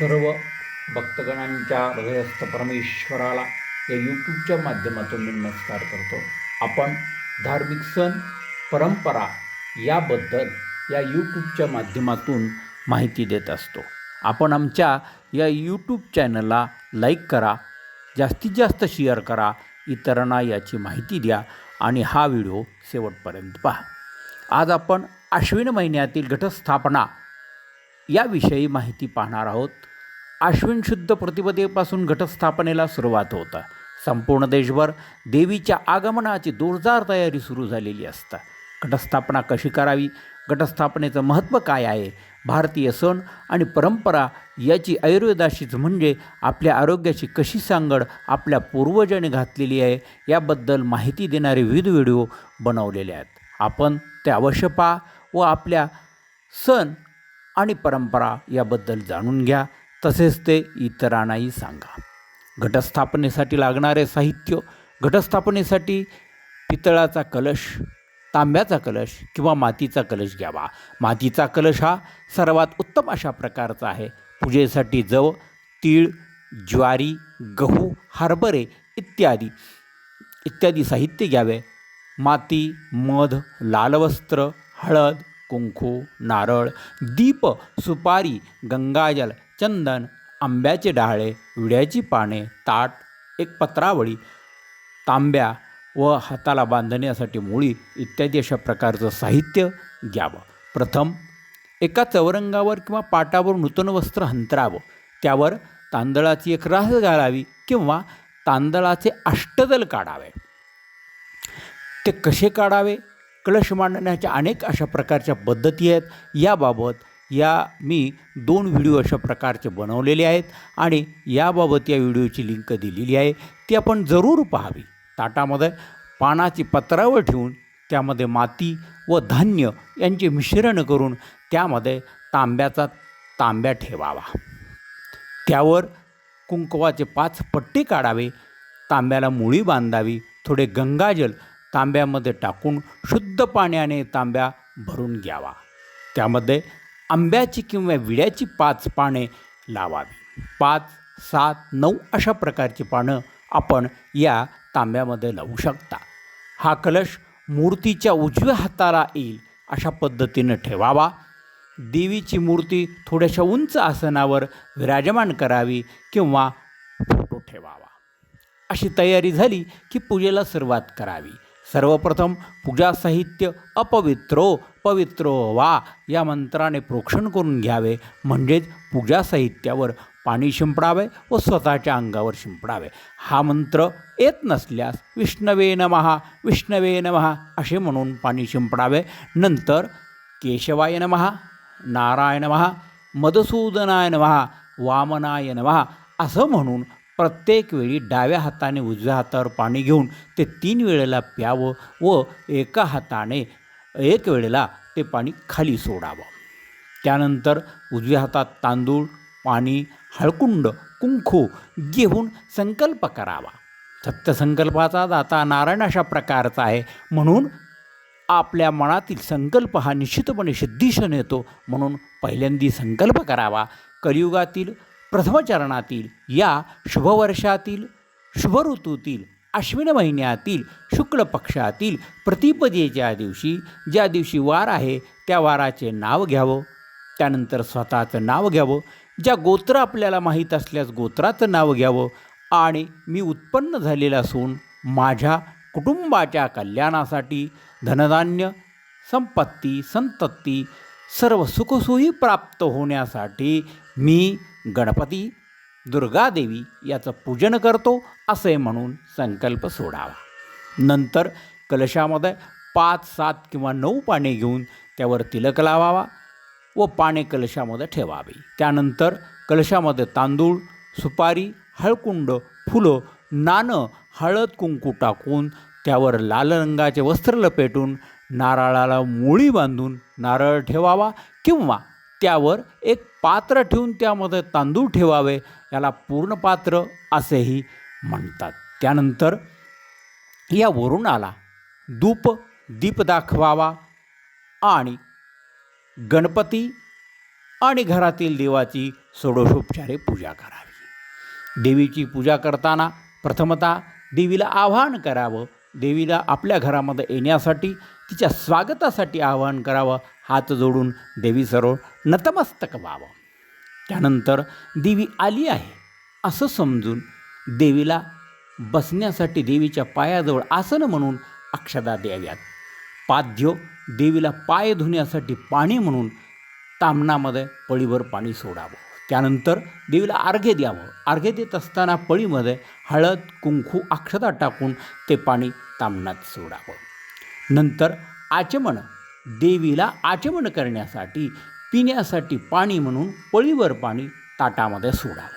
सर्व भक्तगणांच्या हृदयस्थ परमेश्वराला या यूट्यूबच्या माध्यमातून मी नमस्कार करतो. आपण धार्मिक सण परंपरा याबद्दल या यूट्यूबच्या माध्यमातून माहिती देत असतो. आपण आमच्या या यूट्यूब चॅनलला लाईक करा जास्तीत जास्त शेअर करा इतरांना याची माहिती द्या आणि हा व्हिडिओ शेवटपर्यंत पहा. आज आपण आश्विन महिन्यातील घटस्थापना याविषयी माहिती पाहणार आहोत. आश्विन शुद्ध प्रतिपदेपासून घटस्थापनेला सुरुवात होतं. संपूर्ण देशभर देवीच्या आगमनाची जोरदार तयारी सुरू झालेली असतं. घटस्थापना कशी करावी? घटस्थापनेचं महत्त्व काय आहे? भारतीय सण आणि परंपरा याची आयुर्वेदाशीच म्हणजे आपल्या आरोग्याची कशी सांगड आपल्या पूर्वजाने घातलेली आहे याबद्दल माहिती देणारे विविध व्हिडिओ बनवलेले आहेत. आपण ते अवश्य पहा व आपल्या सण आणि परंपरा याबद्दल जाणून घ्या. तसेच ते इतरांनाही सांगा. घटस्थापनेसाठी लागणारे साहित्य घटस्थापनेसाठी पितळाचा कलश तांब्याचा कलश किंवा मातीचा कलश घ्यावा. मातीचा कलश हा सर्वात उत्तम अशा प्रकारचा आहे. पूजेसाठी जव तीळ ज्वारी गहू हरभरे इत्यादी इत्यादी साहित्य घ्यावे. माती मध लाल वस्त्र हळद कुंकू नारळ दीप सुपारी गंगाजल चंदन आंब्याचे डहाळे विड्याची पाने ताट एक पत्रावळी तांब्या व हाताला बांधण्यासाठी मुळी इत्यादी अशा प्रकारचं साहित्य घ्यावं. प्रथम एका चौरंगावर किंवा पाटावर नूतन वस्त्र हंतरावं. त्यावर तांदळाची एक रास घालावी किंवा तांदळाचे अष्टदल काढावे. ते कसे काढावे? कलश मांडण्याच्या अनेक अशा प्रकारच्या पद्धती आहेत. याबाबत या मी दोन व्हिडिओ अशा प्रकारचे बनवलेले आहेत आणि याबाबत या व्हिडिओची लिंक दिलेली आहे. ती आपण जरूर पाहावी. ताटामध्ये पानाची पत्रावर ठेवून त्यामध्ये माती व धान्य यांचे मिश्रण करून त्यामध्ये तांब्याचा तांब्या ठेवावा. त्यावर कुंकवाचे पाच पट्टे काढावे. तांब्याला मुळी बांधावी. थोडे गंगाजल तांब्यामध्ये टाकून शुद्ध पाण्याने तांब्या भरून घ्यावा. त्यामध्ये आंब्याची किंवा विड्याची पाच पाने लावावी. पाच सात नऊ अशा प्रकारची पानं आपण या तांब्यामध्ये लावू शकता. हा कलश मूर्तीच्या उजव्या हाताला येईल अशा पद्धतीनं ठेवावा. देवीची मूर्ती थोड्याशा उंच आसनावर विराजमान करावी किंवा फोटो ठेवावा. अशी तयारी झाली की पूजेला सुरुवात करावी. सर्वप्रथम पूजा साहित्य अपवित्रो पवित्रो वा या मंत्राने प्रोक्षण करून घ्यावे. म्हणजेच पूजा साहित्यावर पाणी शिंपडावे व स्वतःच्या अंगावर शिंपडावे. हा मंत्र येत नसल्यास विष्णवे नमहा विष्णवे नमहा असे म्हणून पाणी शिंपडावे. नंतर केशवाय नमहा नारायण महा मधुसूदनाय नमहा वामनाय नमहा असं म्हणून प्रत्येक वेळी डाव्या हाताने उजव्या हातावर पाणी घेऊन ते तीन वेळेला प्यावं व एका हाताने एक वेळेला ते पाणी खाली सोडावं. त्यानंतर उजव्या हातात तांदूळ पाणी हळकुंड कुंखू घेऊन संकल्प करावा. सत्यसंकल्पाचा दाता नारायण अशा प्रकारचा आहे. म्हणून आपल्या मनातील संकल्प हा निश्चितपणे सिद्धीशन येतो. म्हणून पहिल्यांदी संकल्प करावा. कलियुगातील प्रथम चरणातील या शुभवर्षातील शुभ ऋतूतील अश्विन महिन्यातील शुक्ल पक्षातील प्रतिपदेच्या दिवशी ज्या दिवशी वार आहे त्या वाराचे नाव घ्यावं. त्यानंतर स्वतःचं नाव घ्यावं. ज्या गोत्र आपल्याला माहीत असल्यास गोत्राचं नाव घ्यावं. आणि मी उत्पन्न झालेला असून माझ्या कुटुंबाच्या कल्याणासाठी धनधान्य संपत्ती संतती सर्व सुखसोयी प्राप्त होण्यासाठी मी गणपती दुर्गादेवी याचं पूजन करतो असे म्हणून संकल्प सोडावा. नंतर कलशामध्ये पाच सात किंवा नऊ पाने घेऊन त्यावर तिलक लावावा व पाने कलशामध्ये ठेवावे. त्यानंतर कलशामध्ये तांदूळ सुपारी हळकुंड फुलं नाणं हळद कुंकू टाकून त्यावर लाल रंगाचे वस्त्र लपेटून नारळाला मुळी बांधून नारळ ठेवावा किंवा त्यावर एक पात्र ठेवून त्यामध्ये तांदूळ ठेवावे याला पूर्ण पात्र असेही म्हणतात. त्यानंतर या वरुणाला धूप दीप दाखवावा आणि गणपती आणि घरातील देवाची षोडशोपचारे पूजा करावी. देवीची पूजा करताना प्रथमतः देवीला आवाहन करावं. देवीला आपल्या घरामध्ये येण्यासाठी तिच्या स्वागतासाठी आवाहन करावं हात जोडून देवीसमोर नतमस्तक व्हावं. त्यानंतर देवी आली आहे असं समजून देवीला बसण्यासाठी देवीच्या पायाजवळ आसन म्हणून अक्षदा द्याव्यात. पाद्य देवीला पाय धुण्यासाठी पाणी म्हणून तामणामध्ये पळीभर पाणी सोडावं. त्यानंतर देवीला अर्घ्य द्यावं. अर्घ्य देत असताना पळीमध्ये हळद कुंकू अक्षता टाकून ते पाणी तामणात सोडावं. नंतर आचमन देवीला आचमन करण्यासाठी पिण्यासाठी पाणी म्हणून पळीवर पाणी ताटामध्ये सोडावं.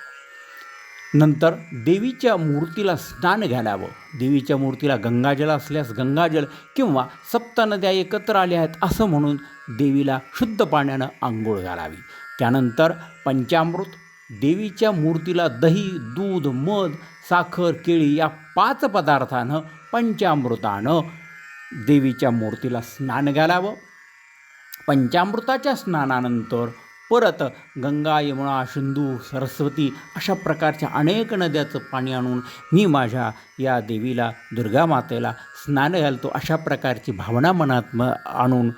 नंतर देवीच्या मूर्तीला स्नान घालावं. देवीच्या मूर्तीला गंगाजल असल्यास गंगाजल किंवा सप्त नद्या एकत्र आल्या आहेत असं म्हणून देवीला शुद्ध पाण्यानं आंघोळ घालावी. त्यानंतर पंचामृत देवीच्या मूर्तीला दही दूध मध साखर केळी या पाच पदार्थानं पंचामृतानं देवीच्या मूर्तीला स्नान घालावं. पंचामृताच्या स्नानानंतर परत गंगा यमुना सिंधू सरस्वती अशा प्रकारच्या अनेक नद्याचं पाणी आणून मी माझ्या या देवीला दुर्गा मातेला स्नान घालतो अशा प्रकारची भावना मनात म आणून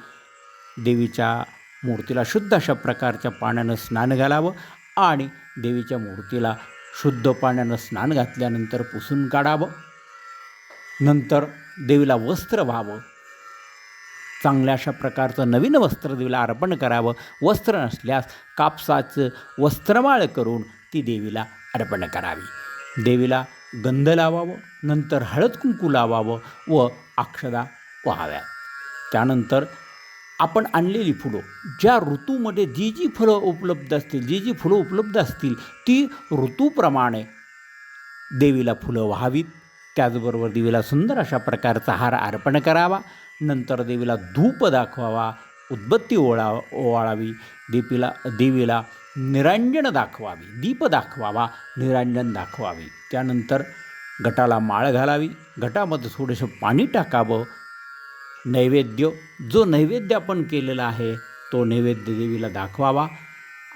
देवीच्या मूर्तीला शुद्ध अशा प्रकारच्या पाण्यानं स्नान घालावं आणि देवीच्या मूर्तीला शुद्ध पाण्यानं स्नान घातल्यानंतर पुसून काढावं. नंतर देवीला वस्त्र व्हावं. चांगल्या अशा प्रकारचं नवीन वस्त्र देवीला अर्पण करावं. वस्त्र नसल्यास कापसाचं वस्त्रमाळ करून ती देवीला अर्पण करावी. देवीला गंध लावावं नंतर हळद कुंकू लावावं व अक्षदा व्हाव्यात. त्यानंतर आपण आणलेली फुलं ज्या ऋतूमध्ये जी जी फुलं उपलब्ध असतील जी जी फुलं उपलब्ध असतील ती ऋतूप्रमाणे देवीला फुलं व्हावीत. त्याचबरोबर देवीला सुंदर अशा प्रकारचा हार अर्पण करावा. नंतर देवीला धूप दाखवावा. उद्बत्ती ओळा ओवाळावी. देवीला देवीला निरांजन दाखवावी. दीप दाखवावा. निरांजन दाखवावी. त्यानंतर गटाला माळ घालावी. गटामध्ये थोडंसं पाणी टाकावं. नैवेद्य जो नैवेद्य आपण केलेला आहे तो नैवेद्य देवीला दाखवावा.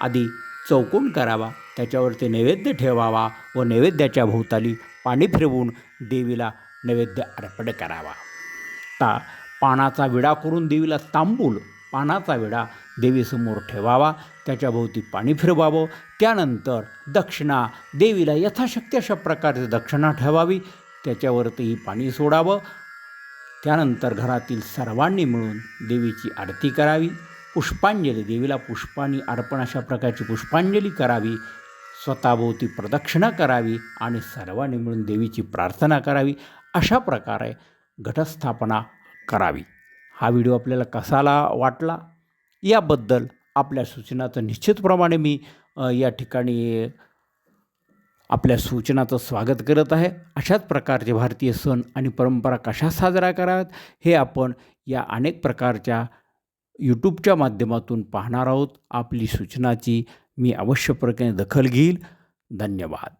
आधी चौकोन करावा. त्याच्यावरती नैवेद्य ठेवावा व नैवेद्याच्या भोवताली पाणी फिरवून देवीला नैवेद्य अर्पण करावा. ता पानाचा विडा करून देवीला तांबूल पानाचा विडा देवीसमोर ठेवावा त्याच्याभोवती पाणी फिरवावं. त्यानंतर दक्षिणा देवीला यथाशक्ती अशा प्रकारची दक्षिणा ठेवावी त्याच्यावरतीही पाणी सोडावं. त्यानंतर घरातील सर्वांनी मिळून देवीची आरती करावी. पुष्पांजली देवीला पुष्पांनी अर्पण अशा प्रकारची पुष्पांजली करावी. स्वतःभोवती प्रदक्षिणा करावी आणि सर्वांनी मिळून देवीची प्रार्थना करावी अशा प्रकारे घटस्थापना करावी. हा व्हिडिओ आपल्याला कसाला वाटला? याबद्दल आपल्या सूचनाचं निश्चितप्रमाणे मी या ठिकाणी आपल्या सूचनाचं स्वागत करत आहे. अशाच प्रकारचे भारतीय सण आणि परंपरा कशा साजरा कराव्यात हे आपण या अनेक प्रकारच्या यूट्यूबच्या माध्यमातून पाहणार आहोत. आपली सूचनाची मी अवश्य प्रकारे दखल घेईल. धन्यवाद.